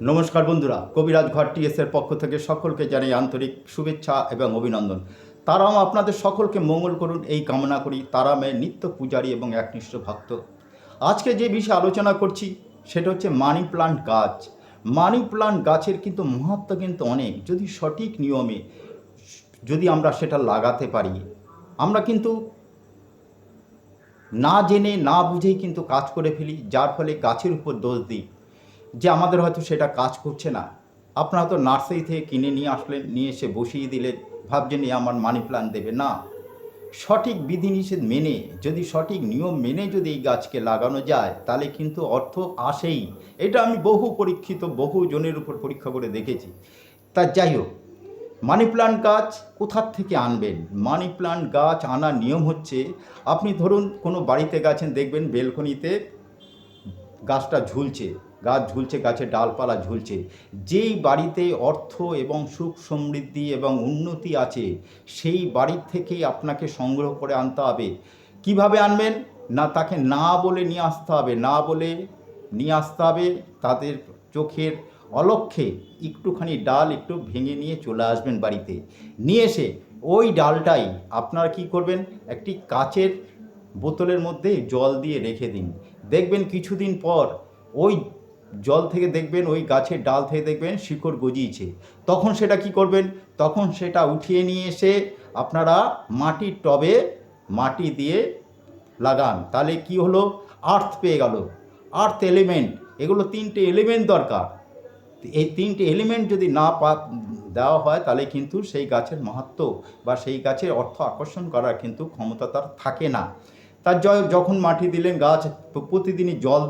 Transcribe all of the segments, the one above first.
নমস্কার বন্ধুরা, কবিরাজ ঘর টিএসের পক্ষ থেকে সকলকে জানাই আন্তরিক শুভেচ্ছা এবং অভিনন্দন। তারাও আপনাদের সকলকে মঙ্গল করুন, এই কামনা করি। তারা মেয়ের নিত্য পূজারী এবং একনিষ্ঠ ভক্ত। আজকে যে বিষয়ে আলোচনা করছি, সেটা হচ্ছে মানি প্লান্ট গাছ। মানি প্লান্ট গাছের কিন্তু মহত্ব কিন্তু অনেক। যদি সঠিক নিয়মে, যদি আমরা সেটা লাগাতে পারি, আমরা কিন্তু না জেনে, না বুঝেই কিন্তু কাজ করে ফেলি, যার ফলে গাছের উপর দোষ দিই। যে আমাদের হয়তো সেটা কাজ করছে না। আপনারা তো নার্সারি থেকে কিনে নিয়ে আসলেন, নিয়ে এসে বসিয়ে দিলেন, ভাবছেন এ আমার মানি প্ল্যান্ট দেবে। না। সঠিক বিধিনিষেধ মেনে, যদি সঠিক নিয়ম মেনে যদি এই গাছকে লাগানো যায়, তাহলে কিন্তু অর্থ আসেই। এটা আমি বহু পরীক্ষিত, বহু জনের উপর পরীক্ষা করে দেখেছি। তা যাই হোক মানি প্লান্ট গাছ কোথার থেকে আনবেন? মানি প্লান্ট গাছ আনার নিয়ম হচ্ছে, আপনি ধরুন কোনো বাড়িতে গেছেন, দেখবেন বেলকনিতে গাছটা ঝুলছে। গাছ ঝুলছে গাছের ডালপালা ঝুলছে। যেই বাড়িতে অর্থ এবং সুখ সমৃদ্ধি এবং উন্নতি আছে, সেই বাড়ির থেকেই আপনাকে সংগ্রহ করে আনতে হবে। কীভাবে আনবেন? না, তাকে না বলে নিয়ে আসতে হবে। না বলে নিয়ে আসতে হবে, তাদের চোখের অলক্ষ্যে একটুখানি ডাল একটু ভেঙে নিয়ে চলে আসবেন বাড়িতে। নিয়ে এসে ওই ডালটাই আপনারা কি করবেন? একটি কাচের বোতলের মধ্যে জল দিয়ে রেখে দিন। দেখবেন কিছুদিন পর ওই জল থেকে দেখবেন, ওই গাছের ডাল থেকে দেখবেন শিকড় গজিয়েছে। তখন সেটা কি করবেন? তখন সেটা উঠিয়ে নিয়ে এসে আপনারা মাটির টবে মাটি দিয়ে লাগান। তাহলে কি হলো? আর্থ পেয়ে গেল। আর্থ এলিমেন্ট এগুলো তিনটে এলিমেন্ট দরকার। এই তিনটে এলিমেন্ট যদি না পা দেওয়া হয়, তাহলে কিন্তু সেই গাছের মাহাত্ম বা সেই গাছের অর্থ আকর্ষণ করার কিন্তু ক্ষমতা তার থাকে না। তার যখন মাটি দিলেন, গাছ প্রতিদিনই জল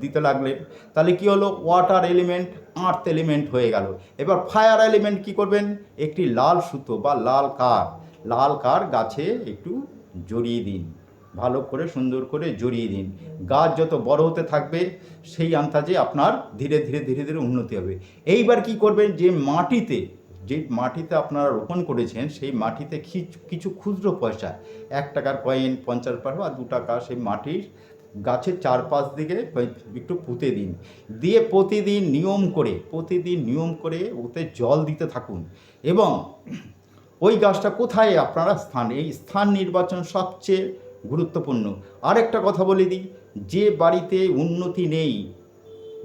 দিতে লাগলেন তাহলে কি হলো? ওয়াটার এলিমেন্ট আর্থ এলিমেন্ট হয়ে গেল। এবার ফায়ার এলিমেন্ট কি করবেন? একটি লাল সুতো বা লাল কার। লাল কার গাছে একটু জড়িয়ে দিন। ভালো করে, সুন্দর করে জড়িয়ে দিন। গাছ যত বড় হতে থাকবে, সেই আন্দাজে আপনার ধীরে ধীরে ধীরে ধীরে উন্নতি হবে। এইবার কি করবেন? যে মাটিতে যে মাটিতে আপনারা রোপণ করেছেন, সেই মাটিতে কিছু কিছু ক্ষুদ্র পয়সা, এক টাকার কয়েন পঞ্চাশ পয়সা বা দু টাকা, সেই মাটির গাছের চারপাশ দিকে একটু পুঁতে দিন দিয়ে প্রতিদিন নিয়ম করে, প্রতিদিন নিয়ম করে ওতে জল দিতে থাকুন। এবং ওই গাছটা কোথায় আপনারা স্থান, এই স্থান নির্বাচন সবচেয়ে গুরুত্বপূর্ণ। আরেকটা কথা বলে দিই, যে বাড়িতে উন্নতি নেই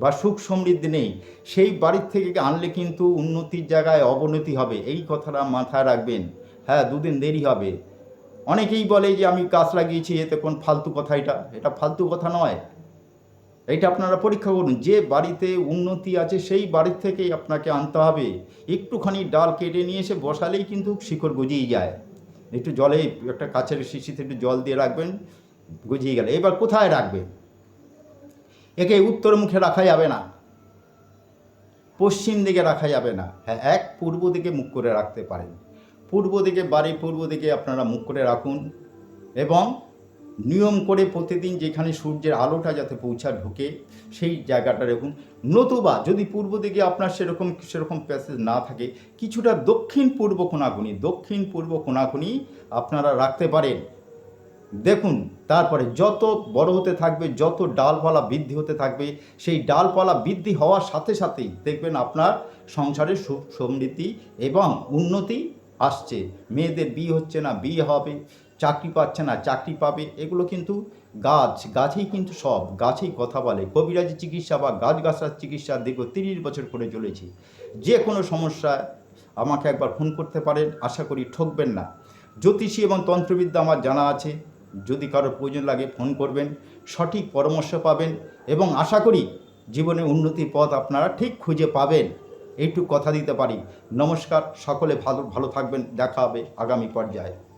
বা সুখ সমৃদ্ধি নেই, সেই বাড়ির থেকে আনলে কিন্তু উন্নতির জায়গায় অবনতি হবে। এই কথাটা মাথায় রাখবেন। হ্যাঁ দুদিন দেরি হবে। অনেকেই বলে যে আমি গাছ লাগিয়েছি, এতে কোন ফালতু কথা এটা? এটা ফালতু কথা নয়। এটা আপনারা পরীক্ষা করুন। যে বাড়িতে উন্নতি আছে, সেই বাড়ির থেকেই আপনাকে আনতে হবে। একটুখানি ডাল কেটে নিয়ে এসে বসালেই কিন্তু শিকড় গজিয়ে যায়। একটু জলে, একটা কাছের শিশিতে একটু জল দিয়ে রাখবেন, গজিয়ে গেলে। এবার কোথায় রাখবেন? একে উত্তর মুখে রাখা যাবে না। পশ্চিম দিকে রাখা যাবে না। হ্যাঁ এক পূর্ব দিকে মুখ করে রাখতে পারেন। পূর্ব দিকে বাড়ির পূর্ব দিকে আপনারা মুখ করে রাখুন এবং নিয়ম করে প্রতিদিন যেখানে সূর্যের আলোটা যাতে পৌঁছা ঢোকে, সেই জায়গাটা রাখুন। নতুবা যদি পূর্ব দিকে আপনার সেরকম সেরকম প্যাসেজ না থাকে, কিছুটা দক্ষিণ পূর্ব কোনাকুনি দক্ষিণ পূর্ব কোনাকুনি আপনারা রাখতে পারেন। দেখুন, তারপরে যত বড় হতে থাকবে, যত ডালপালা বৃদ্ধি হতে থাকবে, সেই ডালপালা বৃদ্ধি হওয়ার সাথে সাথেই দেখবেন আপনার সংসারের সুখ সমৃদ্ধি এবং উন্নতি আসছে। মেয়েদের বিয়ে হচ্ছে না, বিয়ে হবে, চাকরি পাচ্ছে না, চাকরি পাবে, এগুলো কিন্তু গাছ, গাছেই কিন্তু সব, গাছেই কথা বলে। কবিরাজি চিকিৎসা বা গাছ গাছার চিকিৎসা দীর্ঘ তিরিশ বছর করে চলেছি। যে কোনো সমস্যায় আমাকে একবার ফোন করতে পারেন, আশা করি ঠকবেন না। জ্যোতিষী এবং তন্ত্রবিদ্যা আমার জানা আছে, যদি কারও প্রয়োজন লাগে ফোন করবেন, সঠিক পরামর্শ পাবেন এবং আশা করি জীবনে উন্নতির পথ আপনারা ঠিক খুঁজে পাবেন। এইটুকু কথা দিতে পারি। নমস্কার সকলে ভালো ভালো থাকবেন দেখা হবে আগামী পর্যায়ে।